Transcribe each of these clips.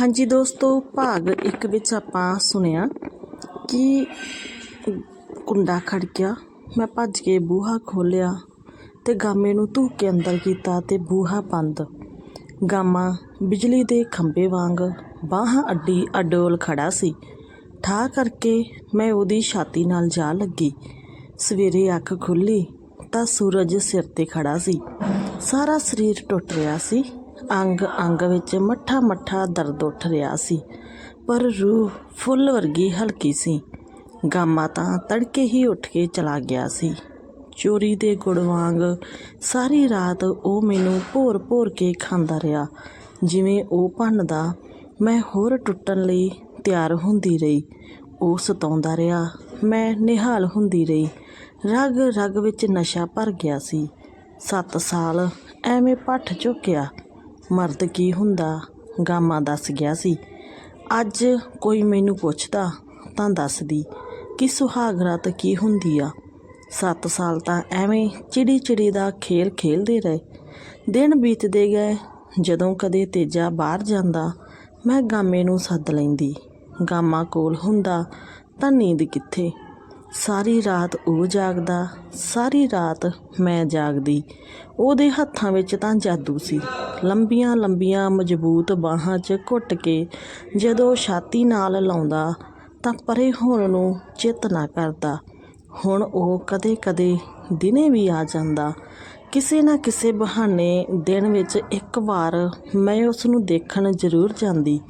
ਹਾਂਜੀ ਦੋਸਤੋ, ਭਾਗ ਇੱਕ ਵਿੱਚ ਆਪਾਂ ਸੁਣਿਆ ਕਿ ਕੁੰਡਾ ਖੜਕਿਆ ਮੈਂ ਭੱਜ ਕੇ ਬੂਹਾ ਖੋਲ੍ਹਿਆ ਤੇ ਗਾਮੇ ਨੂੰ ਧੂ ਕੇ ਅੰਦਰ ਕੀਤਾ ਤੇ ਬੂਹਾ ਬੰਦ। ਗਾਮਾ ਬਿਜਲੀ ਦੇ ਖੰਭੇ ਵਾਂਗ ਬਾਹਾਂ ਅੱਡੀ ਅਡੋਲ ਖੜਾ ਸੀ। ਠਾ ਕਰਕੇ ਮੈਂ ਉਹਦੀ ਛਾਤੀ ਨਾਲ ਜਾ ਲੱਗੀ। ਸਵੇਰੇ ਅੱਖ ਖੁੱਲੀ ਤਾਂ ਸੂਰਜ ਸਿਰ ਤੇ ਖੜਾ ਸੀ। ਸਾਰਾ ਸਰੀਰ ਟੁੱਟ ਰਿਹਾ ਸੀ। ਅੰਗ ਅੰਗ ਵਿੱਚ ਮੱਠਾ ਮੱਠਾ ਦਰਦ ਉੱਠ ਰਿਹਾ ਸੀ, ਪਰ ਰੂਹ ਫੁੱਲ ਵਰਗੀ ਹਲਕੀ ਸੀ। ਗਾਮਾ ਤਾਂ ਤੜਕੇ ਹੀ ਉੱਠ ਕੇ ਚਲਾ ਗਿਆ ਸੀ। ਚੋਰੀ ਦੇ ਗੁੜ ਵਾਂਗ ਸਾਰੀ ਰਾਤ ਉਹ ਮੈਨੂੰ ਭੋਰ ਭੋਰ ਕੇ ਖਾਂਦਾ ਰਿਹਾ, ਜਿਵੇਂ ਉਹ ਭੰਨਦਾ ਮੈਂ ਹੋਰ ਟੁੱਟਣ ਲਈ ਤਿਆਰ ਹੁੰਦੀ ਰਹੀ। ਉਹ ਸਤਾਉਂਦਾ ਰਿਹਾ, ਮੈਂ ਨਿਹਾਲ ਹੁੰਦੀ ਰਹੀ। ਰਗ ਰਗ ਵਿੱਚ ਨਸ਼ਾ ਭਰ ਗਿਆ ਸੀ। ਸੱਤ ਸਾਲ ਐਵੇਂ ਪੱਠ ਝੁਕਿਆ ਮਰਦ ਕੀ ਹੁੰਦਾ? ਗਾਮਾ ਦੱਸ ਗਿਆ ਸੀ। ਅੱਜ ਕੋਈ ਮੈਨੂੰ ਪੁੱਛਦਾ ਤਾਂ ਦੱਸਦੀ, ਕਿ ਸੁਹਾਗ ਰਾਤ ਕੀ ਹੁੰਦੀ ਆ? ਸੱਤ ਸਾਲ ਤਾਂ ਐਵੇਂ ਚਿੜੀ ਚਿੜੀ ਦਾ ਖੇਲ ਖੇਲਦੇ ਰਹੇ। ਦਿਨ ਬੀਤਦੇ ਗਏ, ਜਦੋਂ ਕਦੇ ਤੇਜਾ ਬਾਹਰ ਜਾਂਦਾ, ਮੈਂ ਗਾਮੇ ਨੂੰ ਸੱਦ ਲੈਂਦੀ। ਗਾਮਾ ਕੋਲ ਹੁੰਦਾ ਤਾਂ ਨੀਂਦ ਕਿੱਥੇ? ਸਾਰੀ ਰਾਤ ਉਹ ਜਾਗਦਾ, ਸਾਰੀ ਰਾਤ ਮੈਂ ਜਾਗਦੀ। ਉਹਦੇ ਹੱਥਾਂ ਵਿੱਚ ਤਾਂ ਜਾਦੂ ਸੀ। ਲੰਬੀਆਂ ਲੰਬੀਆਂ ਮਜ਼ਬੂਤ ਬਾਹਾਂ 'ਚ ਘੁੱਟ ਕੇ ਜਦੋਂ ਛਾਤੀ ਨਾਲ ਲਾਉਂਦਾ ਤਾਂ ਪਰੇ ਹੋਣ ਨੂੰ ਚਿੱਤ ਨਾ ਕਰਦਾ। ਹੁਣ ਉਹ ਕਦੇ-ਕਦੇ ਦਿਨੇ ਵੀ ਆ ਜਾਂਦਾ। ਕਿਸੇ ਨਾ ਕਿਸੇ ਬਹਾਨੇ ਦਿਨ ਵਿੱਚ ਇੱਕ ਵਾਰ ਮੈਂ ਉਸ ਨੂੰ ਦੇਖਣ ਜ਼ਰੂਰ ਜਾਂਦੀ,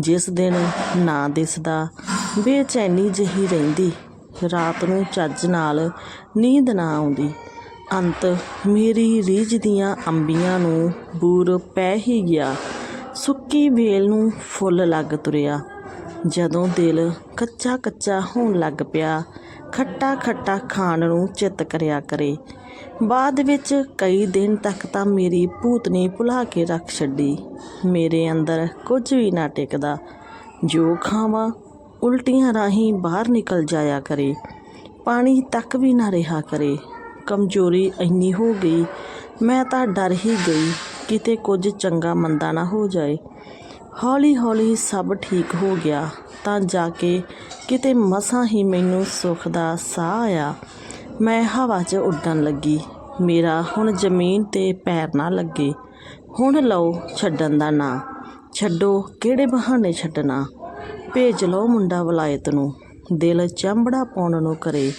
ਜਿਸ ਦਿਨ ਨਾ ਦਿਸਦਾ। ਬੇਚੈਨੀ ਜਿਹੀ ਰਹਿੰਦੀ। ਰਾਤ ਨੂੰ ਚੱਜ ਨਾਲ ਨੀਂਦ ਨਾ ਆਉਂਦੀ। ਅੰਤ, ਮੇਰੀ ਰੀਝ ਦੀਆਂ ਅੰਬੀਆਂ ਨੂੰ ਬੂਰ ਪੈ ਹੀ ਗਿਆ। ਸੁੱਕੀ ਵੇਲ ਨੂੰ ਫੁੱਲ ਲੱਗ ਤੁਰਿਆ। ਜਦੋਂ ਦਿਲ ਕੱਚਾ ਕੱਚਾ ਹੋਣ ਲੱਗ ਪਿਆ ਖੱਟਾ ਖੱਟਾ ਖਾਣ ਨੂੰ ਚਿੱਤ ਕਰਿਆ ਕਰੇ। ਬਾਅਦ ਵਿੱਚ ਕਈ ਦਿਨ ਤੱਕ ਤਾਂ ਮੇਰੀ ਭੂਤਨੀ ਭੁਲਾ ਕੇ ਰੱਖ ਛੱਡੀ। ਮੇਰੇ ਅੰਦਰ ਕੁਝ ਵੀ ਨਾ ਟਿਕਦਾ। ਜੋ ਖਾਵਾਂ ਉਲਟੀਆਂ ਰਾਹੀਂ ਬਾਹਰ ਨਿਕਲ ਜਾਇਆ ਕਰੇ। ਪਾਣੀ ਤੱਕ ਵੀ ਨਾ ਰਿਹਾ ਕਰੇ। ਕਮਜ਼ੋਰੀ ਇੰਨੀ ਹੋ ਗਈ, ਮੈਂ ਤਾਂ ਡਰ ਹੀ ਗਈ ਕਿਤੇ ਕੁਝ ਚੰਗਾ ਮੰਦਾ ਨਾ ਹੋ ਜਾਏ। ਹੌਲੀ ਹੌਲੀ ਸਭ ਠੀਕ ਹੋ ਗਿਆ, ਤਾਂ ਜਾ ਕੇ ਕਿਤੇ ਮਸਾਂ ਹੀ ਮੈਨੂੰ ਸੁੱਖ ਦਾ ਸਾਹ ਆਇਆ। ਮੈਂ ਹਵਾ 'ਚ ਉੱਡਣ ਲੱਗੀ। ਮੇਰਾ ਹੁਣ ਜ਼ਮੀਨ ਤੇ ਪੈਰ ਨਾ ਲੱਗੇ। ਹੁਣ ਲਓ ਛੱਡਣ ਦਾ ਨਾਂ। ਛੱਡੋ, ਕਿਹੜੇ ਬਹਾਨੇ ਛੱਡਣਾ? ਭੇਜ ਲਓ ਮੁੰਡਾ ਵਲਾਇਤ ਨੂੰ। ਦਿਲ ਚੰਬੜਾ ਪਾਉਣ ਨੂੰ ਕਰੇ।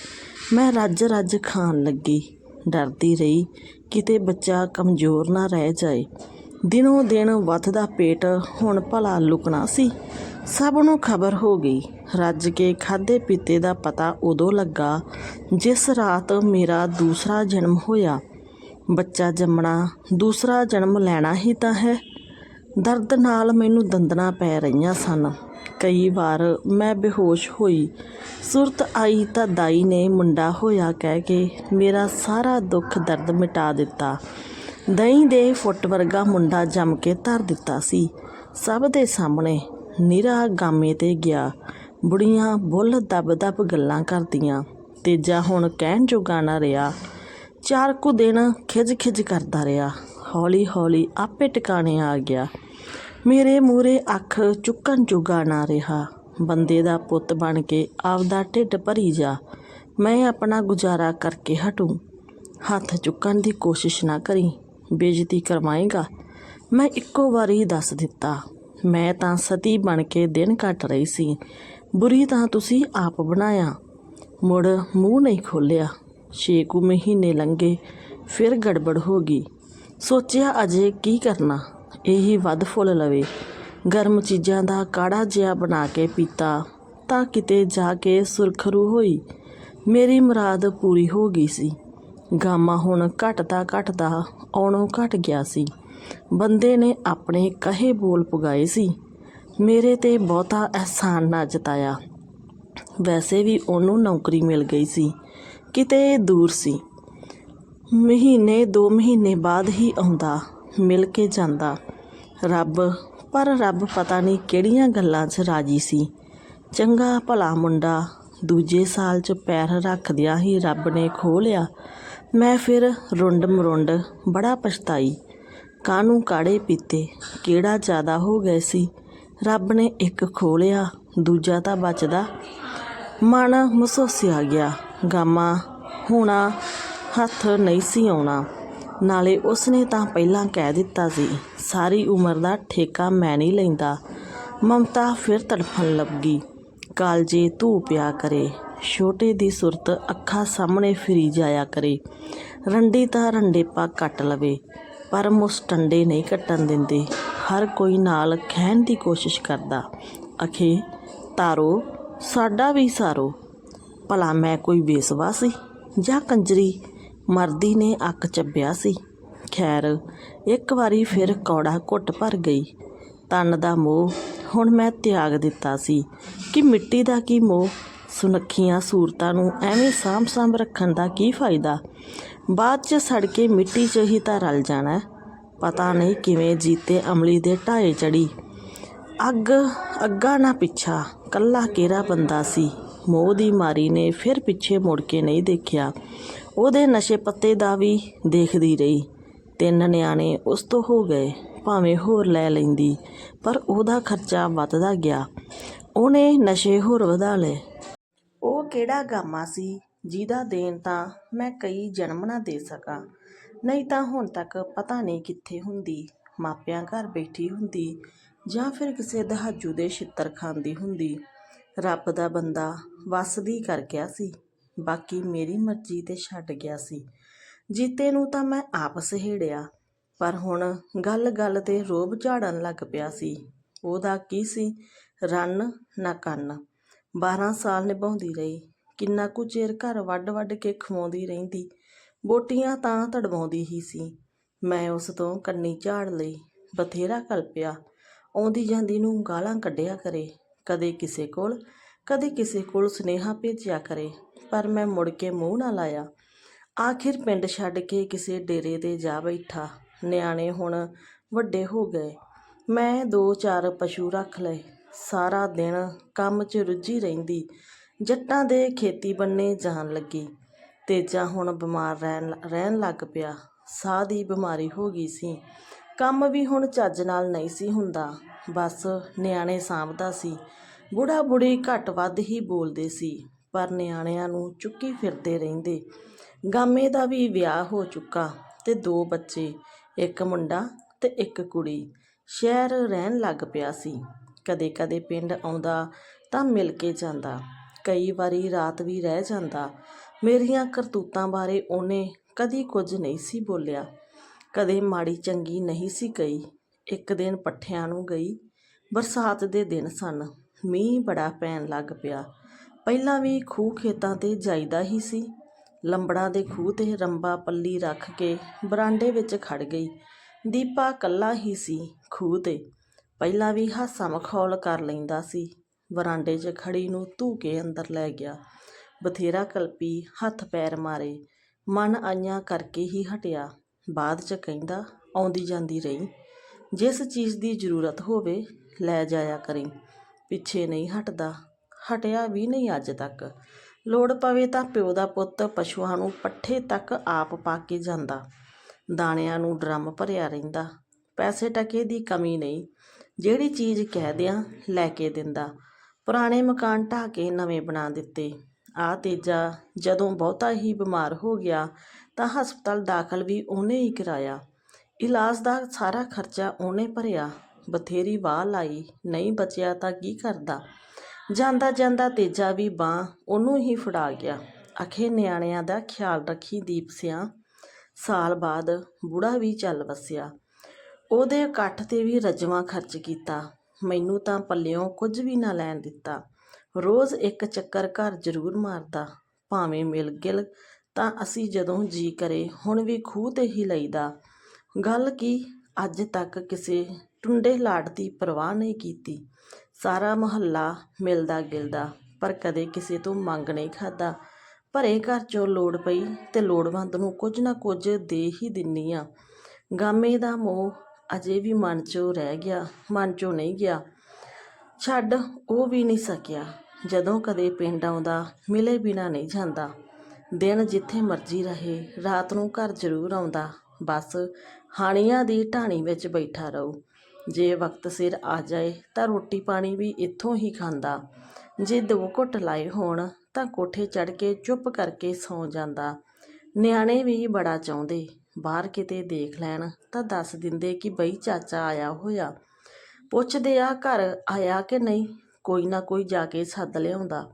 ਮੈਂ ਰੱਜ ਰੱਜ ਖਾਣ ਲੱਗੀ। ਡਰਦੀ ਰਹੀ। ਕਿਤੇ ਬੱਚਾ ਕਮਜ਼ੋਰ ਨਾ ਰਹਿ ਜਾਏ। ਦਿਨੋਂ ਦਿਨ ਵੱਧਦਾ ਪੇਟ। ਹੁਣ ਭਲਾ ਲੁਕਣਾ ਸੀ। ਸਭ ਨੂੰ ਖਬਰ ਹੋ ਗਈ। ਰੱਜ ਕੇ ਖਾਦੇ ਪੀਤੇ ਦਾ ਪਤਾ ਉਦੋਂ ਲੱਗਾ ਜਿਸ ਰਾਤ ਮੇਰਾ ਦੂਸਰਾ ਜਨਮ ਹੋਇਆ। ਬੱਚਾ ਜੰਮਣਾ, ਦੂਸਰਾ ਜਨਮ ਲੈਣਾ ਹੀ ਤਾਂ ਹੈ। ਦਰਦ ਨਾਲ ਮੈਨੂੰ ਦੰਦਣਾ ਪੈ ਰਹੀਆਂ ਸਨ। ਕਈ ਵਾਰ ਮੈਂ ਬੇਹੋਸ਼ ਹੋਈ। ਸੁਰਤ ਆਈ ਤਾਂ ਦਾਈ ਨੇ ਮੁੰਡਾ ਹੋਇਆ ਕਹਿ ਕੇ ਮੇਰਾ ਸਾਰਾ ਦੁੱਖ ਦਰਦ ਮਿਟਾ ਦਿੱਤਾ। ਦਹੀਂ ਦੇ ਫੁੱਟ ਵਰਗਾ ਮੁੰਡਾ ਜੰਮ ਕੇ ਧਰ ਦਿੱਤਾ ਸੀ। ਸਭ ਦੇ ਸਾਹਮਣੇ ਨਿਰਾ ਗਾਮੇ ਤੇ ਗਿਆ। ਬੁੜੀਆਂ ਬੁੱਲ ਦਬ ਦਬ ਗੱਲਾਂ ਕਰਦੀਆਂ। ਤੇਜਾ ਹੁਣ ਕਹਿਣ ਜੋਗਾ ਨਾ ਰਿਹਾ। ਚਾਰ ਕੁ ਦਿਨ ਖਿਜ ਖਿਜ ਕਰਦਾ ਰਿਹਾ। ਹੌਲੀ ਹੌਲੀ ਆਪੇ ਟਿਕਾਣੇ ਆ ਗਿਆ। ਮੇਰੇ ਮੂਰੇ ਅੱਖ ਚੁੱਕਣ ਜੋਗਾ ਨਾ ਰਿਹਾ। ਬੰਦੇ ਦਾ ਪੁੱਤ ਬਣ ਕੇ ਆਪਦਾ ਢਿੱਡ ਭਰੀ ਜਾ। ਮੈਂ ਆਪਣਾ ਗੁਜ਼ਾਰਾ ਕਰਕੇ ਹਟੂੰ। ਹੱਥ ਚੁੱਕਣ ਦੀ ਕੋਸ਼ਿਸ਼ ਨਾ ਕਰੀ। ਬੇਇੱਜ਼ਤੀ ਕਰਵਾਏਗਾ। ਮੈਂ ਇੱਕੋ ਵਾਰੀ ਦੱਸ ਦਿੱਤਾ। ਮੈਂ ਤਾਂ ਸਤੀ ਬਣ ਕੇ ਦਿਨ ਕੱਟ ਰਹੀ ਸੀ। ਬੁਰੀ ਤਾਂ ਤੁਸੀਂ ਆਪ ਬਣਾਇਆ। ਮੁੜ ਮੂੰਹ ਨਹੀਂ ਖੋਲਿਆ ਛੇ ਕੁ ਮਹੀਨੇ ਲੰਘੇ। ਫਿਰ ਗੜਬੜ ਹੋ ਗਈ। ਸੋਚਿਆ ਅਜੇ ਕੀ ਕਰਨਾ। ਇਹੀ ਵੱਧ ਫੁੱਲ ਲਵੇ। ਗਰਮ ਚੀਜ਼ਾਂ ਦਾ ਕਾੜਾ ਜਿਹਾ ਬਣਾ ਕੇ ਪੀਤਾ ਤਾਂ ਕਿਤੇ ਜਾ ਕੇ ਸੁਰਖਰੂ ਹੋਈ। ਮੇਰੀ ਮੁਰਾਦ ਪੂਰੀ ਹੋ ਗਈ ਸੀ। ਗਾਮਾ ਹੁਣ ਘਟਦਾ ਘਟਦਾ ਆਉਣੋਂ ਘਟ ਗਿਆ ਸੀ। ਬੰਦੇ ਨੇ ਆਪਣੇ ਕਹੇ ਬੋਲ ਪੁਗਾਏ ਸੀ। ਮੇਰੇ ਤੇ ਬਹੁਤਾ ਅਹਿਸਾਨ ਨਾ ਜਤਾਇਆ। ਵੈਸੇ ਵੀ ਉਹਨੂੰ ਨੌਕਰੀ ਮਿਲ ਗਈ ਸੀ। ਕਿਤੇ ਦੂਰ ਸੀ। ਮਹੀਨੇ ਦੋ ਮਹੀਨੇ ਬਾਅਦ ਹੀ ਆਉਂਦਾ। ਮਿਲ ਕੇ ਜਾਂਦਾ। ਰੱਬ, ਪਰ ਰੱਬ ਪਤਾ ਨਹੀਂ ਕਿਹੜੀਆਂ ਗੱਲਾਂ 'ਚ ਰਾਜੀ ਸੀ। ਚੰਗਾ ਭਲਾ ਮੁੰਡਾ ਦੂਜੇ ਸਾਲ 'ਚ ਪੈਰ ਰੱਖਦਿਆਂ ਹੀ ਰੱਬ ਨੇ ਖੋਹ ਲਿਆ। ਮੈਂ ਫਿਰ ਰੁੰਡ ਮਰੁੰਡ ਬੜਾ ਪਛਤਾਈ। ਕਾਹਨੂੰ ਕਾੜੇ ਪੀਤੇ, ਕਿਹੜਾ ਜ਼ਿਆਦਾ ਹੋ ਗਏ ਸੀ। ਰੱਬ ਨੇ ਇੱਕ ਖੋਲਿਆ ਦੂਜਾ ਤਾਂ ਬਚਦਾ। ਮਨ ਮਸੋਸਿਆ ਗਿਆ। ਗਾਮਾ, ਹੋਣਾ ਹੱਥ ਨਹੀਂ ਸੀ ਆਉਣਾ। ਨਾਲੇ ਉਸਨੇ ਤਾਂ ਪਹਿਲਾਂ ਕਹਿ ਦਿੱਤਾ ਸੀ, ਸਾਰੀ ਉਮਰ ਦਾ ਠੇਕਾ ਮੈਂ ਨਹੀਂ ਲੈਂਦਾ। ਮਮਤਾ ਫਿਰ ਤੜਫਣ ਲੱਗੀ। ਕਾਲਜੇ ਧੂ ਪਿਆ ਕਰੇ। ਛੋਟੇ ਦੀ ਸੁਰਤ ਅੱਖਾਂ ਸਾਹਮਣੇ ਫਿਰੀ ਜਾਇਆ ਕਰੇ। ਰੰਡੀ ਤਾਂ ਰੰਡੇਪਾ ਕੱਟ ਲਵੇ, ਪਰ ਮੁਸਟੰਡੇ ਨਹੀਂ ਕੱਟਣ ਦਿੰਦੇ। ਹਰ ਕੋਈ ਨਾਲ ਖਹਿਣ ਦੀ ਕੋਸ਼ਿਸ਼ ਕਰਦਾ। ਅਖੇ, ਤਾਰੋ, ਸਾਡਾ ਵੀ ਸਾਰੋ। ਭਲਾ ਮੈਂ ਕੋਈ ਬੇਸਵਾ ਸੀ ਜਾਂ ਕੰਜਰੀ? ਮਰਦੀ ਨੇ ਅੱਕ ਚੱਬਿਆ ਸੀ। ਖੈਰ, ਇੱਕ ਵਾਰੀ ਫਿਰ ਕੌੜਾ ਘੁੱਟ ਭਰ ਗਈ। ਤਨ ਦਾ ਮੋਹ, ਹੁਣ ਮੈਂ ਤਿਆਗ ਦਿੱਤਾ ਸੀ ਕਿ ਮਿੱਟੀ ਦਾ ਕੀ ਮੋਹ, ਸੁਨੱਖੀਆਂ ਸੂਰਤਾਂ ਨੂੰ ਐਵੇਂ ਸਾਂਭ-ਸਾਂਭ ਰੱਖਣ ਦਾ ਕੀ ਫਾਇਦਾ? ਬਾਅਦ 'ਚ ਸੜ ਕੇ ਮਿੱਟੀ 'ਚ ਹੀ ਤਾਂ ਰਲ ਜਾਣਾ ਪਤਾ ਨਹੀਂ ਕਿਵੇਂ ਜੀਤੇ ਅਮਲੀ ਦੇ ਢਾਏ ਚੜੀ। ਅੱਗ, ਅੱਗਾ ਨਾ ਪਿੱਛਾ, ਕੱਲਾ ਕੇਰਾ ਬੰਦਾ ਸੀ? ਮੋਹ ਦੀ ਮਾਰੀ ਨੇ ਫਿਰ ਪਿੱਛੇ ਮੁੜ ਕੇ ਨਹੀਂ ਦੇਖਿਆ। ਉਹਦੇ ਨਸ਼ੇ ਪੱਤੇ ਦਾ ਵੀ ਦੇਖਦੀ ਰਹੀ। ਤਿੰਨ ਨਿਆਣੇ ਉਸ ਤੋਂ ਹੋ ਗਏ, ਭਾਵੇਂ ਹੋਰ ਲੈ ਲੈਂਦੀ, ਪਰ ਉਹਦਾ ਖਰਚਾ ਵੱਧਦਾ ਗਿਆ। ਉਹਨੇ ਨਸ਼ੇ ਹੋਰ ਵਧਾ ਲਏ। ਉਹ ਕਿਹੜਾ ਗਾਮਾ ਸੀ ਜਿਹਦਾ ਦੇਣ ਤਾਂ ਮੈਂ ਕਈ ਜਨਮ ਨਾ ਦੇ ਸਕਾਂ। ਨਹੀਂ ਤਾਂ ਹੁਣ ਤੱਕ ਪਤਾ ਨਹੀਂ ਕਿੱਥੇ ਹੁੰਦੀ, ਮਾਪਿਆਂ ਘਰ ਬੈਠੀ ਹੁੰਦੀ ਜਾਂ ਫਿਰ ਕਿਸੇ ਦਹਾਜੂ ਦੇ ਛਿੱਤਰ ਖਾਂਦੀ ਹੁੰਦੀ। ਰੱਬ ਦਾ ਬੰਦਾ ਵਸਦੀ ਕਰ ਗਿਆ ਸੀ। ਬਾਕੀ ਮੇਰੀ ਮਰਜ਼ੀ ਤੇ ਛੱਡ ਗਿਆ ਸੀ। ਜੀਤੇ ਨੂੰ ਤਾਂ ਮੈਂ ਆਪ ਸਹੇੜਿਆ, ਪਰ ਹੁਣ ਗੱਲ-ਗੱਲ ਤੇ ਰੋਬ ਝਾੜਨ ਲੱਗ ਪਿਆ ਸੀ। ਉਹਦਾ ਕੀ ਸੀ? ਰੰਨ ਨਾ ਕੰਨ। 12 ਸਾਲ ਨਿਭਾਉਂਦੀ ਰਹੀ। ਕਿੰਨਾ ਕੁ ਚਿਰ ਘਰ ਵੱਡ-ਵੱਡ ਕੇ ਖਵਾਉਂਦੀ ਰਹਿੰਦੀ, ਬੋਟੀਆਂ ਤਾਂ ਤੜਵਾਉਂਦੀ ਹੀ ਸੀ। ਮੈਂ ਉਸ ਤੋਂ ਕੰਨੀ ਝਾੜ ਲਈ, ਬਥੇਰਾ ਕਲਪਿਆ। ਆਉਂਦੀ ਜਾਂਦੀ ਨੂੰ ਗਾਲਾਂ ਕੱਢਿਆ ਕਰੇ। ਕਦੇ ਕਿਸੇ ਕੋਲ, ਕਦੇ ਕਿਸੇ ਕੋਲ ਸੁਨੇਹਾ ਭੇਜਿਆ ਕਰੇ। ਪਰ ਮੈਂ ਮੁੜ ਕੇ ਮੂੰਹ ਨਾ ਲਾਇਆ। ਆਖਿਰ ਪਿੰਡ ਛੱਡ ਕੇ ਕਿਸੇ ਡੇਰੇ ਤੇ ਜਾ ਬੈਠਾ। ਨਿਆਣੇ ਹੁਣ ਵੱਡੇ ਹੋ ਗਏ। ਮੈਂ ਦੋ ਚਾਰ ਪਸ਼ੂ ਰੱਖ ਲਏ। ਸਾਰਾ ਦਿਨ ਕੰਮ 'ਚ ਰੁੱਝੀ ਰਹਿੰਦੀ। ਜੱਟਾਂ ਦੇ ਖੇਤੀ ਬੰਨੇ ਜਾਣ ਲੱਗੀ। ਤੇਜਾ ਹੁਣ ਬਿਮਾਰ ਰਹਿਣ ਰਹਿਣ ਲੱਗ ਪਿਆ। ਸਾਹ ਦੀ ਬਿਮਾਰੀ ਹੋ ਗਈ ਸੀ। ਕੰਮ ਵੀ ਹੁਣ ਚੱਜ ਨਾਲ ਨਹੀਂ ਸੀ ਹੁੰਦਾ। ਬਸ ਨਿਆਣੇ ਸਾਂਭਦਾ ਸੀ। ਬੁੜਾ ਬੁੜੀ ਘੱਟ ਵੱਧ ਹੀ ਬੋਲਦੇ ਸੀ। ਪਰ ਨਿਆਣਿਆਂ ਨੂੰ ਚੁੱਕੀ ਫਿਰਦੇ ਰਹਿੰਦੇ। ਗਾਮੇ ਦਾ ਵੀ ਵਿਆਹ ਹੋ ਚੁੱਕਾ ਤੇ ਦੋ ਬੱਚੇ, ਇੱਕ ਮੁੰਡਾ ਤੇ ਇੱਕ ਕੁੜੀ। ਸ਼ਹਿਰ ਰਹਿਣ ਲੱਗ ਪਿਆ ਸੀ। ਕਦੇ ਕਦੇ ਪਿੰਡ ਆਉਂਦਾ ਤਾਂ ਮਿਲ ਕੇ ਜਾਂਦਾ। ਕਈ ਵਾਰੀ ਰਾਤ ਵੀ ਰਹਿ ਜਾਂਦਾ। ਮੇਰੀਆਂ ਕਰਤੂਤਾਂ ਬਾਰੇ ਉਹਨੇ ਕਦੀ ਕੁਝ ਨਹੀਂ ਸੀ ਬੋਲਿਆ। ਕਦੇ ਮਾੜੀ ਚੰਗੀ ਨਹੀਂ ਸੀ ਗਈ ਇੱਕ ਦਿਨ ਪੱਠਿਆਂ ਨੂੰ ਗਈ। ਬਰਸਾਤ ਦੇ ਦਿਨ ਸਨ। ਮੀਂਹ ਬੜਾ ਪੈਣ ਲੱਗ ਪਿਆ। ਪਹਿਲਾਂ ਵੀ ਖੂਹ ਖੇਤਾਂ ਤੇ ਜਾਈਦਾ ਹੀ ਸੀ। ਲੰਬੜਾਂ ਦੇ ਖੂਹ ਤੇ ਰੰਬਾ ਪੱਲੀ ਰੱਖ ਕੇ ਬਰਾਂਡੇ ਵਿੱਚ ਖੜ ਗਈ। ਦੀਪਾ ਕੱਲਾ ਹੀ ਸੀ ਖੂਹ ਤੇ। ਪਹਿਲਾਂ ਵੀ ਹਾਸਾ ਮਖੌਲ ਕਰ ਲੈਂਦਾ ਸੀ। ਬਰਾਂਡੇ 'ਚ ਖੜੀ ਨੂੰ ਧੂ ਕੇ ਅੰਦਰ ਲੈ ਗਿਆ। ਬਥੇਰਾ ਕਲਪੀ ਹੱਥ ਪੈਰ ਮਾਰੇ। ਮਨ ਆਈਆਂ ਕਰਕੇ ਹੀ ਹਟਿਆ। ਬਾਅਦ 'ਚ ਕਹਿੰਦਾ, ਆਉਂਦੀ ਜਾਂਦੀ ਰਹੀ। ਜਿਸ ਚੀਜ਼ ਦੀ ਜ਼ਰੂਰਤ ਹੋਵੇ, ਲੈ ਜਾਇਆ ਕਰੀ। ਪਿੱਛੇ ਨਹੀਂ ਹਟਦਾ। ਹਟਿਆ ਵੀ ਨਹੀਂ ਅੱਜ ਤੱਕ। ਲੋੜ ਪਵੇ ਤਾਂ ਪਿਓ ਦਾ ਪੁੱਤ ਪਸ਼ੂਆਂ ਨੂੰ ਪੱਠੇ ਤੱਕ ਆਪ ਪਾ ਕੇ ਜਾਂਦਾ। ਦਾਣਿਆਂ ਨੂੰ ਡਰਮ ਭਰਿਆ ਰਹਿੰਦਾ। ਪੈਸੇ ਟਕੇ ਦੀ ਕਮੀ ਨਹੀਂ। ਜਿਹੜੀ ਚੀਜ਼ ਕਹਿ ਦਿਆਂ, ਲੈ ਕੇ ਦਿੰਦਾ। ਪੁਰਾਣੇ ਮਕਾਨ ਢਾਹ ਕੇ ਨਵੇਂ ਬਣਾ ਦਿੱਤੇ। ਆ ਤੇਜਾ ਜਦੋਂ ਬਹੁਤਾ ਹੀ ਬਿਮਾਰ ਹੋ ਗਿਆ, ਤਾਂ ਹਸਪਤਾਲ ਦਾਖਲ ਵੀ ਉਹਨੇ ਹੀ ਕਰਾਇਆ। ਇਲਾਜ ਦਾ ਸਾਰਾ ਖਰਚਾ ਉਹਨੇ ਭਰਿਆ। ਬਥੇਰੀ ਵਾਹ ਲਾਈ। ਨਹੀਂ ਬਚਿਆ ਤਾਂ ਕੀ ਕਰਦਾ? ਜਾਂਦਾ ਜਾਂਦਾ ਤੇਜਾ ਵੀ ਬਾਹ ਉਹਨੂੰ ਹੀ ਫੜਾ ਗਿਆ। ਅਖੇ ਨਿਆਣਿਆਂ ਦਾ ਖਿਆਲ ਰੱਖੀ ਦੀਪ ਸਿਆ। ਸਾਲ ਬਾਅਦ ਬੁੜਾ ਵੀ ਚੱਲ ਵਸਿਆ। ਉਹਦੇ ਇਕੱਠ ਤੇ ਵੀ ਰਜਵਾ ਖਰਚ ਕੀਤਾ। ਮੈਨੂੰ ਤਾਂ ਪੱਲਿਓਂ ਕੁਝ ਵੀ ਨਾ ਲੈਣ ਦਿੱਤਾ। ਰੋਜ਼ ਇੱਕ ਚੱਕਰ ਘਰ ਜ਼ਰੂਰ ਮਾਰਦਾ। ਭਾਵੇਂ ਮਿਲ ਗਿਲ ਤਾਂ ਅਸੀਂ ਜਦੋਂ ਜੀ ਕਰੇ ਹੁਣ ਵੀ ਖੂਹ ਤੇ ਹੀ ਲਈਦਾ। ਗੱਲ ਕੀ, ਅੱਜ ਤੱਕ ਕਿਸੇ ਟੁੰਡੇ ਲਾਟ ਦੀ ਪਰਵਾਹ ਨਹੀਂ ਕੀਤੀ। ਸਾਰਾ ਮੁਹੱਲਾ ਮਿਲਦਾ ਗਿਲਦਾ, ਪਰ ਕਦੇ ਕਿਸੇ ਤੋਂ ਮੰਗ ਨਹੀਂ ਖਾਦਾ ਭਰੇ ਘਰ ਚੋਂ ਲੋੜ ਪਈ ਤੇ ਲੋੜਵੰਦ ਨੂੰ ਕੁਝ ਨਾ ਕੁਝ ਦੇ ਹੀ ਦਿੰਨੀ ਆ। ਗਾਮੇ ਦਾ ਮੋਹ ਅਜੇ ਵੀ ਮਨ 'ਚੋਂ ਰਹਿ ਗਿਆ, ਮਨ 'ਚੋਂ ਨਹੀਂ ਗਿਆ। ਛੱਡ, ਉਹ ਵੀ ਨਹੀਂ ਸਕਿਆ। ਜਦੋਂ ਕਦੇ ਪਿੰਡ ਆਉਂਦਾ, ਮਿਲੇ ਬਿਨਾ ਨਹੀਂ ਜਾਂਦਾ। ਦਿਨ ਜਿੱਥੇ ਮਰਜ਼ੀ ਰਹੇ, ਰਾਤ ਨੂੰ ਘਰ ਜ਼ਰੂਰ ਆਉਂਦਾ। ਬਸ ਹਾਣੀਆਂ ਦੀ ਢਾਣੀ ਵਿੱਚ ਬੈਠਾ ਰਹੂ। ਜੇ ਵਕਤ ਸਿਰ ਆ ਜਾਏ ਤਾਂ ਰੋਟੀ ਪਾਣੀ ਵੀ ਇੱਥੋਂ ਹੀ ਖਾਂਦਾ। ਜੇ ਦੋ ਘੁੱਟ ਲਾਏ ਹੋਣ ਤਾਂ ਕੋਠੇ ਚੜ ਕੇ ਚੁੱਪ ਕਰਕੇ ਸੌਂ ਜਾਂਦਾ। ਨਿਆਣੇ ਵੀ ਬੜਾ ਚਾਹੁੰਦੇ, ਬਾਹਰ ਕਿਤੇ ਦੇਖ ਲੈਣ ਤਾਂ ਦੱਸ ਦਿੰਦੇ ਕਿ ਬਈ ਚਾਚਾ ਆਇਆ ਹੋਇਆ। ਪੁੱਛਦੇ ਆ ਘਰ ਆਇਆ ਕਿ ਨਹੀਂ, ਕੋਈ ਨਾ ਕੋਈ ਜਾ ਕੇ ਸੱਦ ਲਿਆਉਂਦਾ।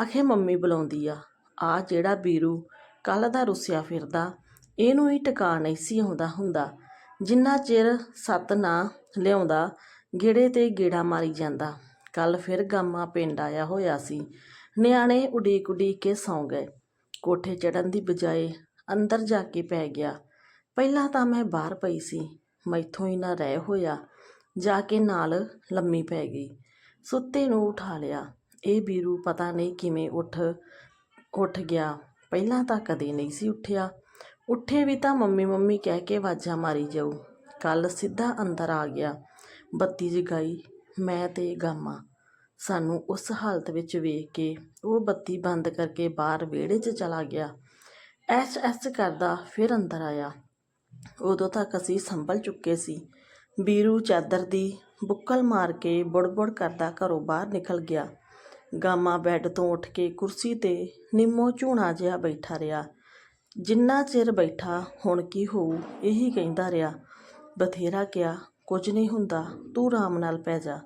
ਆਖੇ ਮੰਮੀ ਬੁਲਾਉਂਦੀ ਆ ਆ ਜਿਹੜਾ ਬੀਰੂ ਕੱਲ ਦਾ ਰੁੱਸਿਆ ਫਿਰਦਾ, ਇਹਨੂੰ ਹੀ ਟਿਕਾ ਨਹੀਂ ਸੀ ਆਉਂਦਾ ਹੁੰਦਾ। ਜਿੰਨਾ ਚਿਰ ਸੱਤ ਨਾ ਲਿਆਉਂਦਾ, ਗੇੜੇ ਤੇ ਗੇੜਾ ਮਾਰੀ ਜਾਂਦਾ। ਕੱਲ ਫਿਰ ਗਾਮਾ ਪਿੰਡ ਆਇਆ ਹੋਇਆ ਸੀ। ਨਿਆਣੇ ਉਡੀਕ ਉਡੀਕ ਕੇ ਸੌਂ ਗਏ। ਕੋਠੇ ਚੜਨ ਦੀ ਬਜਾਏ ਅੰਦਰ ਜਾ ਕੇ ਪੈ ਗਿਆ। ਪਹਿਲਾਂ ਤਾਂ ਮੈਂ ਬਾਹਰ ਪਈ ਸੀ। ਮੈਥੋਂ ਹੀ ਨਾ ਰਹਿ ਹੋਇਆ। ਜਾ ਕੇ ਨਾਲ ਲੰਮੀ ਪੈ ਗਈ। ਸੁੱਤੇ ਨੂੰ ਉਠਾ ਲਿਆ। ਇਹ ਬੀਰੂ ਪਤਾ ਨਹੀਂ ਕਿਵੇਂ ਉੱਠ ਉੱਠ ਗਿਆ। ਪਹਿਲਾਂ ਤਾਂ ਕਦੇ ਨਹੀਂ ਸੀ ਉੱਠਿਆ। ਉੱਠੇ ਵੀ ਤਾਂ ਮੰਮੀ ਮੰਮੀ ਕਹਿ ਕੇ ਆਵਾਜ਼ਾਂ ਮਾਰੀ ਜਾਊ। ਕੱਲ ਸਿੱਧਾ ਅੰਦਰ ਆ ਗਿਆ। ਬੱਤੀ ਜਗਾਈ, ਮੈਂ ਤੇ ਗਾਮਾ। ਸਾਨੂੰ ਉਸ ਹਾਲਤ ਵਿੱਚ ਵੇਖ ਕੇ ਉਹ ਬੱਤੀ ਬੰਦ ਕਰਕੇ ਬਾਹਰ ਵਿਹੜੇ 'ਚ ਚਲਾ ਗਿਆ। ਐਸ ਐਸ ਕਰਦਾ ਫਿਰ ਅੰਦਰ ਆਇਆ। ਉਦੋਂ ਤੱਕ ਅਸੀਂ ਸੰਭਲ ਚੁੱਕੇ ਸੀ। ਬੀਰੂ ਚਾਦਰ ਦੀ ਬੁੱਕਲ ਮਾਰ ਕੇ ਬੁੜਬੁੜ ਕਰਦਾ ਘਰੋਂ ਬਾਹਰ ਨਿਕਲ ਗਿਆ। ਗਾਮਾ ਬੈੱਡ ਤੋਂ ਉੱਠ ਕੇ ਕੁਰਸੀ ਤੇ ਨਿੰਮੋ ਝੂਣਾ ਜਿਹਾ ਬੈਠਾ ਰਿਹਾ। ਜਿੰਨਾ ਚਿਰ ਬੈਠਾ ਹੁਣ ਕੀ ਹੋਊ, ਇਹੀ ਕਹਿੰਦਾ ਰਿਹਾ, ਬਥੇਰਾ ਕਿਹਾ, ਕੁਝ ਨਹੀਂ ਹੁੰਦਾ, ਤੂੰ ਆਰਾਮ ਨਾਲ ਪੈ ਜਾ।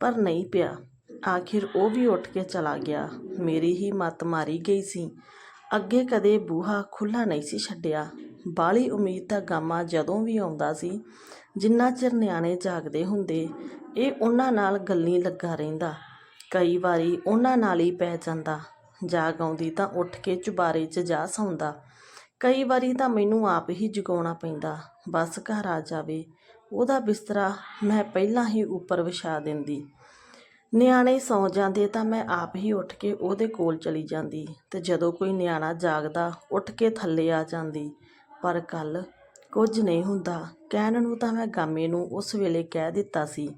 ਪਰ ਨਹੀਂ ਪਿਆ। ਆਖਿਰ ਉਹ ਵੀ ਉੱਠ ਕੇ ਚਲਾ ਗਿਆ। ਮੇਰੀ ਹੀ ਮੱਤ ਮਾਰੀ ਗਈ ਸੀ। ਅੱਗੇ ਕਦੇ ਬੂਹਾ ਖੁੱਲਾ ਨਹੀਂ ਸੀ ਛੱਡਿਆ। ਬਾਲੀ ਉਮੀਦ ਦਾ ਗਾਮਾ ਜਦੋਂ ਵੀ ਆਉਂਦਾ ਸੀ, ਜਿੰਨਾ ਚਿਰ ਨਿਆਣੇ ਜਾਗਦੇ ਹੁੰਦੇ, ਇਹ ਉਹਨਾਂ ਨਾਲ ਗੱਲੀ ਲੱਗਾ ਰਹਿੰਦਾ। ਕਈ ਵਾਰੀ ਉਹਨਾਂ ਨਾਲ ਹੀ ਪੈ ਜਾਂਦਾ। ਜਾਗ ਆਉਂਦੀ ਤਾਂ ਉੱਠ ਕੇ ਚੁਬਾਰੇ 'ਚ ਜਾ ਸੌਂਦਾ। ਕਈ ਵਾਰੀ ਤਾਂ ਮੈਨੂੰ ਆਪ ਹੀ ਜਗਾਉਣਾ ਪੈਂਦਾ, ਬਸ ਘਰ ਆ ਜਾਵੇ, ਉਹਦਾ ਬਿਸਤਰਾ ਮੈਂ ਪਹਿਲਾਂ ਹੀ ਉੱਪਰ ਵਿਛਾ ਦਿੰਦੀ। ਨਿਆਣੇ ਸੌਂ ਜਾਂਦੇ ਤਾਂ ਮੈਂ ਆਪ ਹੀ ਉੱਠ ਕੇ ਉਹਦੇ ਕੋਲ ਚਲੀ ਜਾਂਦੀ ਤੇ ਜਦੋਂ ਕੋਈ ਨਿਆਣਾ ਜਾਗਦਾ, ਉੱਠ ਕੇ ਥੱਲੇ ਆ ਜਾਂਦੀ। ਪਰ ਕੱਲ ਕੁਝ ਨਹੀਂ ਹੁੰਦਾ, ਕਹਿਣ ਨੂੰ ਤਾਂ ਮੈਂ ਗਾਮੇ ਨੂੰ ਉਸ ਵੇਲੇ ਕਹਿ ਦਿੱਤਾ ਸੀ।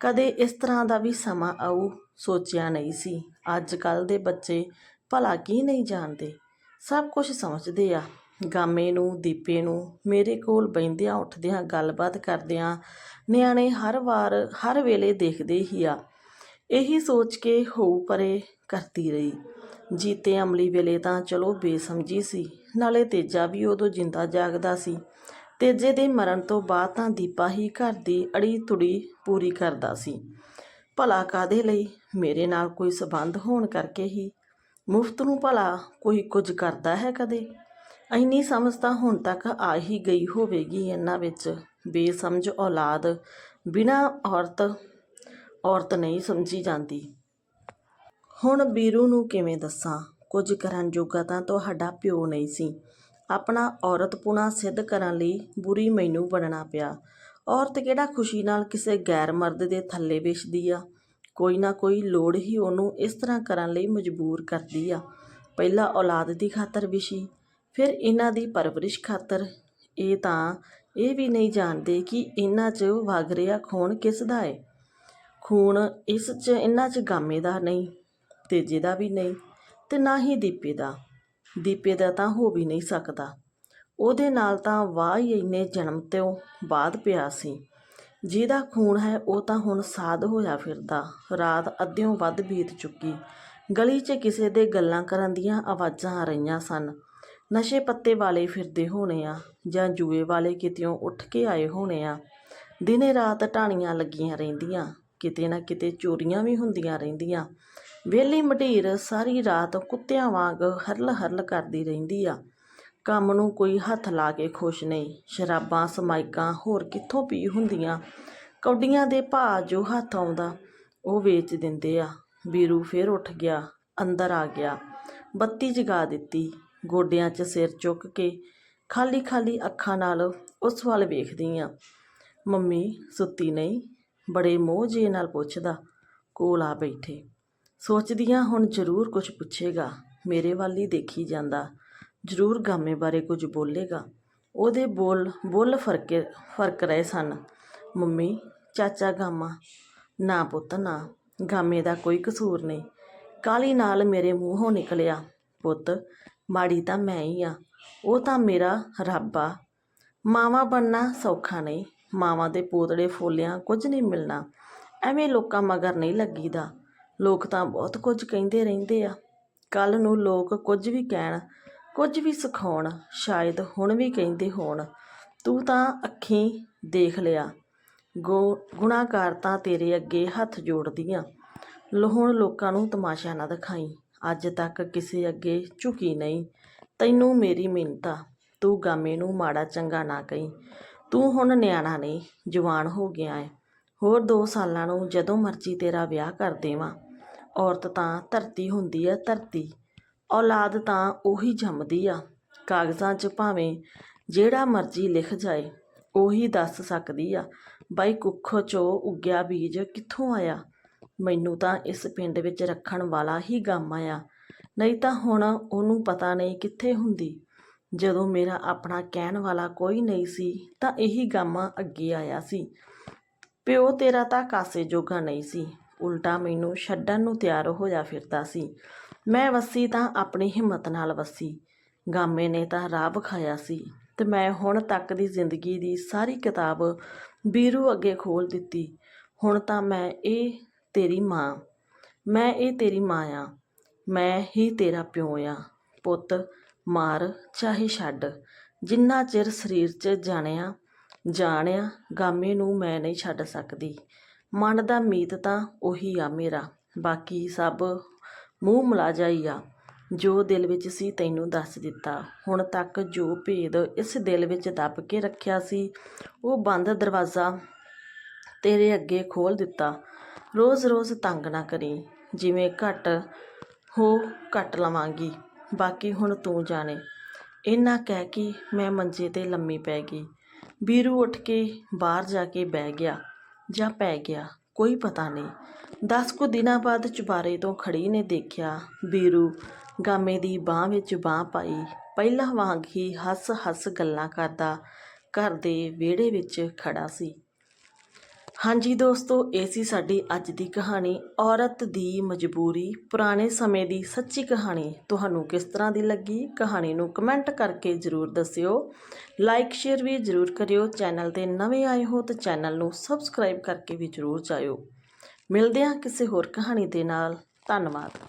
ਕਦੇ ਇਸ ਤਰ੍ਹਾਂ ਦਾ ਵੀ ਸਮਾਂ ਆਊ, ਸੋਚਿਆ ਨਹੀਂ ਸੀ। ਅੱਜ ਕੱਲ ਦੇ ਬੱਚੇ ਭਲਾ ਕੀ ਨਹੀਂ ਜਾਣਦੇ। ਸਭ ਕੁਝ ਸਮਝਦੇ ਆ। ਗਾਮੇ ਨੂੰ, ਦੀਪੇ ਨੂੰ, ਮੇਰੇ ਕੋਲ ਬਹਿੰਦਿਆਂ ਉੱਠਦਿਆਂ ਗੱਲਬਾਤ ਕਰਦਿਆਂ ਨਿਆਣੇ ਹਰ ਵਾਰ, ਹਰ ਵੇਲੇ ਦੇਖਦੇ ਹੀ ਆ। ਇਹੀ ਸੋਚ ਕੇ ਹੋਊ ਪਰੇ ਕਰਦੀ ਰਹੀ। ਜੀਤੇ ਅਮਲੀ ਵੇਲੇ ਤਾਂ ਚਲੋ ਬੇਸਮਝੀ ਸੀ, ਨਾਲੇ ਤੇਜਾ ਵੀ ਉਦੋਂ ਜਿੰਦਾ ਜਾਗਦਾ ਸੀ। ਤੇਜੇ ਦੇ ਮਰਨ ਤੋਂ ਬਾਅਦ ਤਾਂ ਦੀਪਾ ਹੀ ਘਰ ਦੀ ਅੜੀ ਤੁੜੀ ਪੂਰੀ ਕਰਦਾ ਸੀ। ਭਲਾ ਕਾਦੇ ਲਈ? ਮੇਰੇ ਨਾਲ ਕੋਈ ਸਬੰਧ ਹੋਣ ਕਰਕੇ ਹੀ। ਮੁਫਤ ਨੂੰ ਭਲਾ ਕੋਈ ਕੁਝ ਕਰਦਾ ਹੈ ਕਦੇ? ਇੰਨੀ ਸਮਝ ਤਾਂ ਹੁਣ ਤੱਕ ਆ ਹੀ ਗਈ ਹੋਵੇਗੀ ਇਹਨਾਂ ਵਿੱਚ। ਬੇਸਮਝ ਔਲਾਦ। ਬਿਨਾ ਔਰਤ ਔਰਤ ਨਹੀਂ ਸਮਝੀ ਜਾਂਦੀ। ਹੁਣ ਬੀਰੂ ਨੂੰ ਕਿਵੇਂ ਦੱਸਾਂ? ਕੁਝ ਕਰਨ ਜੋਗਾ ਤਾਂ ਤੁਹਾਡਾ ਪਿਓ ਨਹੀਂ ਸੀ। ਆਪਣਾ ਔਰਤਪੁਣਾ ਸਿੱਧ ਕਰਨ ਲਈ ਬੁਰੀ ਮੈਨੂੰ ਬਣਨਾ ਪਿਆ। ਔਰਤ ਕਿਹੜਾ ਖੁਸ਼ੀ ਨਾਲ ਕਿਸੇ ਗੈਰ ਮਰਦ ਦੇ ਥੱਲੇ ਵਿਛਦੀ ਆ? ਕੋਈ ਨਾ ਕੋਈ ਲੋੜ ਹੀ ਉਹਨੂੰ ਇਸ ਤਰ੍ਹਾਂ ਕਰਨ ਲਈ ਮਜਬੂਰ ਕਰਦੀ ਆ। ਪਹਿਲਾਂ ਔਲਾਦ ਦੀ ਖਾਤਰ ਵਿਸ਼ੀ ਫਿਰ ਇਹਨਾਂ ਦੀ ਪਰਵਰਿਸ਼ ਖਾਤਰ ਇਹ ਤਾਂ ਇਹ ਵੀ ਨਹੀਂ ਜਾਣਦੇ ਕਿ ਇਹਨਾਂ 'ਚ ਵਗ ਰਿਹਾ ਖੂਨ ਕਿਸ ਦਾ ਹੈ ਖੂਨ ਇਸ 'ਚ, ਇਹਨਾਂ 'ਚ ਗਾਮੇ ਦਾ ਨਹੀਂ, ਤੇਜੇ ਦਾ ਵੀ ਨਹੀਂ ਤੇ ਨਾ ਹੀ ਦੀਪੇ ਦਾ। ਦੀਪੇ ਦਾ ਤਾਂ ਹੋ ਵੀ ਨਹੀਂ ਸਕਦਾ। ਉਹਦੇ ਨਾਲ ਤਾਂ ਵਾਹ ਹੀ ਇੰਨੇ ਜਨਮ ਤੋਂ ਬਾਅਦ ਪਿਆ ਸੀ। ਜਿਹਦਾ ਖੂਨ ਹੈ ਉਹ ਤਾਂ ਹੁਣ ਸਾਧ ਹੋਇਆ ਫਿਰਦਾ। ਰਾਤ ਅੱਧਿਓਂ ਵੱਧ ਬੀਤ ਚੁੱਕੀ। ਗਲੀ 'ਚ ਕਿਸੇ ਦੇ ਗੱਲਾਂ ਕਰਨ ਦੀਆਂ ਆਵਾਜ਼ਾਂ ਆ ਰਹੀਆਂ ਸਨ। ਨਸ਼ੇ ਪੱਤੇ ਵਾਲੇ ਫਿਰਦੇ ਹੋਣੇ ਆ ਜਾਂ ਜੂਏ ਵਾਲੇ ਕਿਤਿਓਂ ਉੱਠ ਕੇ ਆਏ ਹੋਣੇ ਆ। ਦਿਨੇ ਰਾਤ ਢਾਣੀਆਂ ਲੱਗੀਆਂ ਰਹਿੰਦੀਆਂ, ਕਿਤੇ ਨਾ ਕਿਤੇ ਚੋਰੀਆਂ ਵੀ ਹੁੰਦੀਆਂ ਰਹਿੰਦੀਆਂ। ਵਿਹਲੀ ਮਢੀਰ ਸਾਰੀ ਰਾਤ ਕੁੱਤਿਆਂ ਵਾਂਗ ਹਰਲ ਹਰਲ ਕਰਦੀ ਰਹਿੰਦੀ ਆ। ਕੰਮ ਨੂੰ ਕੋਈ ਹੱਥ ਲਾ ਕੇ ਖੁਸ਼ ਨਹੀਂ, ਸ਼ਰਾਬਾਂ, ਸਮਾਇਕਾਂ ਹੋਰ ਕਿੱਥੋਂ ਪੀ ਹੁੰਦੀਆਂ। ਕੌਡੀਆਂ ਦੇ ਭਾਅ ਜੋ ਹੱਥ ਆਉਂਦਾ, ਉਹ ਵੇਚ ਦਿੰਦੇ ਆ। ਬੀਰੂ ਫੇਰ ਉੱਠ ਗਿਆ, ਅੰਦਰ ਆ ਗਿਆ, ਬੱਤੀ ਜਗਾ ਦਿੱਤੀ। ਗੋਡਿਆਂ 'ਚ ਸਿਰ ਚੁੱਕ ਕੇ ਖਾਲੀ ਖਾਲੀ ਅੱਖਾਂ ਨਾਲ ਉਸ ਵੱਲ ਵੇਖਦੀ ਆ। ਮੰਮੀ ਸੁੱਤੀ ਨਹੀਂ, ਬੜੇ ਮੋਹ ਜੇ ਨਾਲ ਪੁੱਛਦਾ, ਕੋਲ ਆ ਬੈਠੇ। ਸੋਚਦੀ ਸੋਚਦੀਆਂ ਹੁਣ ਜ਼ਰੂਰ ਕੁਝ ਪੁੱਛੇਗਾ, ਮੇਰੇ ਵੱਲ ਹੀ ਦੇਖੀ ਜਾਂਦਾ, ਜ਼ਰੂਰ ਗਾਮੇ ਬਾਰੇ ਕੁਝ ਬੋਲੇਗਾ। ਉਹਦੇ ਬੋਲ ਬੋਲ ਫਰਕੇ, ਫ਼ਰਕ ਰਹੇ ਸਨ। ਮੰਮੀ, ਚਾਚਾ ਗਾਮਾ, ਨਾ ਪੁੱਤ ਨਾ, ਗਾਮੇ ਦਾ ਕੋਈ ਕਸੂਰ ਨਹੀਂ। ਕਾਲੀ ਨਾਲ ਮੇਰੇ ਮੂੰਹੋਂ ਨਿਕਲਿਆ, ਪੁੱਤ ਮਾੜੀ ਤਾਂ ਮੈਂ ਹੀ ਆ। ਉਹ ਤਾਂ ਮੇਰਾ ਰੱਬ ਆ। ਮਾਵਾ ਬਣਨਾ ਸੌਖਾ ਨਹੀਂ। ਮਾਵਾਂ ਦੇ ਪੋਤੜੇ ਫੋਲਿਆਂ ਕੁਝ ਨਹੀਂ ਮਿਲਣਾ। ਐਵੇਂ ਲੋਕਾਂ ਮਗਰ ਨਹੀਂ ਲੱਗੀਦਾ। ਲੋਕ ਤਾਂ ਬਹੁਤ ਕੁਝ ਕਹਿੰਦੇ ਰਹਿੰਦੇ ਆ। ਕੱਲ ਨੂੰ ਲੋਕ ਕੁਝ ਵੀ ਕਹਿਣ, ਕੁਝ ਵੀ ਸਿਖਾਉਣ, ਸ਼ਾਇਦ ਹੁਣ ਵੀ ਕਹਿੰਦੇ ਹੋਣ। ਤੂੰ ਤਾਂ ਅੱਖੀਂ ਦੇਖ ਲਿਆ। ਗੁ ਗੁਨਾਹਕਾਰ ਤਾਂ ਤੇਰੇ ਅੱਗੇ ਹੱਥ ਜੋੜਦੀਆਂ। ਲੋ ਲੋਕਾਂ ਨੂੰ ਤਮਾਸ਼ਾ ਨਾ ਦਿਖਾਈ। ਅੱਜ ਤੱਕ ਕਿਸੇ ਅੱਗੇ ਝੁਕੀ ਨਹੀਂ। ਤੈਨੂੰ ਮੇਰੀ ਮਿੰਨਤਾ, ਤੂੰ ਗਾਮੇ ਨੂੰ ਮਾੜਾ ਚੰਗਾ ਨਾ ਕਹੀਂ। ਤੂੰ ਹੁਣ ਨਿਆਣਾ ਨਹੀਂ, ਜਵਾਨ ਹੋ ਗਿਆ ਹੈ ਹੋਰ 2 ਸਾਲਾਂ ਨੂੰ ਜਦੋਂ ਮਰਜ਼ੀ ਤੇਰਾ ਵਿਆਹ ਕਰ ਦੇਵਾਂ। ਔਰਤ ਤਾਂ ਧਰਤੀ ਹੁੰਦੀ ਹੈ ਧਰਤੀ। ਔਲਾਦ ਤਾਂ ਉਹੀ ਜੰਮਦੀ ਆ। ਕਾਗਜ਼ਾਂ 'ਚ ਭਾਵੇਂ ਜਿਹੜਾ ਮਰਜ਼ੀ ਲਿਖ ਜਾਏ, ਉਹੀ ਦੱਸ ਸਕਦੀ ਆ, ਬਾਈ ਕੁੱਖੋਂ 'ਚੋਂ ਉੱਗਿਆ ਬੀਜ ਕਿੱਥੋਂ ਆਇਆ? ਮੈਨੂੰ ਤਾਂ ਇਸ ਪਿੰਡ ਵਿੱਚ ਰੱਖਣ ਵਾਲਾ ਹੀ ਗਮ ਆਇਆ। ਨਹੀਂ ਤਾਂ ਹੁਣ ਉਹਨੂੰ ਪਤਾ ਨਹੀਂ ਕਿੱਥੇ ਹੁੰਦੀ। ਜਦੋਂ ਮੇਰਾ ਆਪਣਾ ਕਹਿਣ ਵਾਲਾ ਕੋਈ ਨਹੀਂ ਸੀ, ਤਾਂ ਇਹੀ ਗਮ ਅੱਗੇ ਆਇਆ ਸੀ। ਪਿਓ ਤੇਰਾ ਤਾਂ ਕਾਸੇ ਜੋਗਾ ਨਹੀਂ ਸੀ। ਉਲਟਾ ਮੈਨੂੰ ਛੱਡਣ ਨੂੰ ਤਿਆਰ ਹੋਇਆ ਫਿਰਦਾ ਸੀ। ਮੈਂ ਵਸੀ ਤਾਂ ਆਪਣੀ ਹਿੰਮਤ ਨਾਲ ਵਸੀ। ਗਾਮੇ ਨੇ ਤਾਂ ਰਾਹ ਵਿਖਾਇਆ ਸੀ। ਤੇ ਮੈਂ ਹੁਣ ਤੱਕ ਦੀ ਜ਼ਿੰਦਗੀ ਦੀ ਸਾਰੀ ਕਿਤਾਬ ਬੀਰੂ ਅੱਗੇ ਖੋਲ ਦਿੱਤੀ। ਹੁਣ ਤਾਂ ਮੈਂ ਇਹ ਤੇਰੀ ਮਾਂ। ਮੈਂ ਇਹ ਤੇਰੀ ਮਾਂ ਆ। ਮੈਂ ਹੀ ਤੇਰਾ ਪਿਓ ਆ। ਪੁੱਤ, ਮਾਰ ਚਾਹੇ ਛੱਡ। ਜਿੰਨਾ ਚਿਰ ਸਰੀਰ 'ਚ ਜਾਣਿਆ ਜਾਣਿਆ ਗਾਮੇ ਨੂੰ ਮੈਂ ਨਹੀਂ ਛੱਡ ਸਕਦੀ। ਮਨ ਦਾ ਮੀਤ ਤਾਂ ਉਹੀ ਆ ਮੇਰਾ। ਬਾਕੀ ਸਭ ਮੂੰਹ ਮਲਾਜਾ ਹੀ ਆ। ਜੋ ਦਿਲ ਵਿੱਚ ਸੀ ਤੈਨੂੰ ਦੱਸ ਦਿੱਤਾ। ਹੁਣ ਤੱਕ ਜੋ ਭੇਦ ਇਸ ਦਿਲ ਵਿੱਚ ਦੱਬ ਕੇ ਰੱਖਿਆ ਸੀ, ਉਹ ਬੰਦ ਦਰਵਾਜ਼ਾ ਤੇਰੇ ਅੱਗੇ ਖੋਲ ਦਿੱਤਾ। ਰੋਜ਼-ਰੋਜ਼ ਤੰਗ ਨਾ ਕਰੀ। ਜਿਵੇਂ ਘੱਟ ਹੋ ਘਟ ਲਵਾਂਗੀ, ਬਾਕੀ ਹੁਣ ਤੂੰ ਜਾਣੇ। ਇੰਨਾ ਕਹਿ ਕੇ ਮੈਂ ਮੰਜੇ ਤੇ ਲੰਮੀ ਪੈ ਗਈ। ਬੀਰੂ ਉੱਠ ਕੇ ਬਾਹਰ ਜਾ ਕੇ ਬਹਿ ਗਿਆ ਜਾਂ ਪੈ ਗਿਆ, ਕੋਈ ਪਤਾ ਨਹੀਂ। ਦਸ ਕੁ ਦਿਨਾਂ ਬਾਅਦ ਚੁਬਾਰੇ ਤੋਂ ਖੜੀ ਨੇ ਦੇਖਿਆ ਬੀਰੂ ਗਾਮੇ ਦੀ ਬਾਹ ਵਿੱਚ ਬਾਹ ਪਾਈ। ਪਹਿਲਾਂ ਵਾਂਗ ਹੀ ਹੱਸ-ਹੱਸ ਗੱਲਾਂ ਕਰਦਾ ਘਰ ਦੇ ਵਿਹੜੇ ਵਿੱਚ ਖੜਾ ਸੀ। ਹਾਂਜੀ ਦੋਸਤੋ, ਇਹ ਸੀ ਸਾਡੀ ਅੱਜ ਦੀ ਕਹਾਣੀ, ਔਰਤ ਦੀ ਮਜਬੂਰੀ, ਪੁਰਾਣੇ ਸਮੇਂ ਦੀ ਸੱਚੀ ਕਹਾਣੀ। ਤੁਹਾਨੂੰ ਕਿਸ ਤਰ੍ਹਾਂ ਦੀ ਲੱਗੀ? ਕਹਾਣੀ ਨੂੰ ਕਮੈਂਟ ਕਰਕੇ ਜ਼ਰੂਰ ਦੱਸਿਓ। ਲਾਈਕ ਸ਼ੇਅਰ ਵੀ ਜ਼ਰੂਰ ਕਰਿਓ। ਚੈਨਲ ਤੇ ਨਵੇਂ ਆਏ ਹੋ ਤਾਂ ਚੈਨਲ ਨੂੰ ਸਬਸਕ੍ਰਾਈਬ ਕਰਕੇ ਵੀ ਜ਼ਰੂਰ ਜਾਇਓ। ਮਿਲਦੇ ਹਾਂ ਕਿਸੇ ਹੋਰ ਕਹਾਣੀ ਦੇ ਨਾਲ। ਧੰਨਵਾਦ।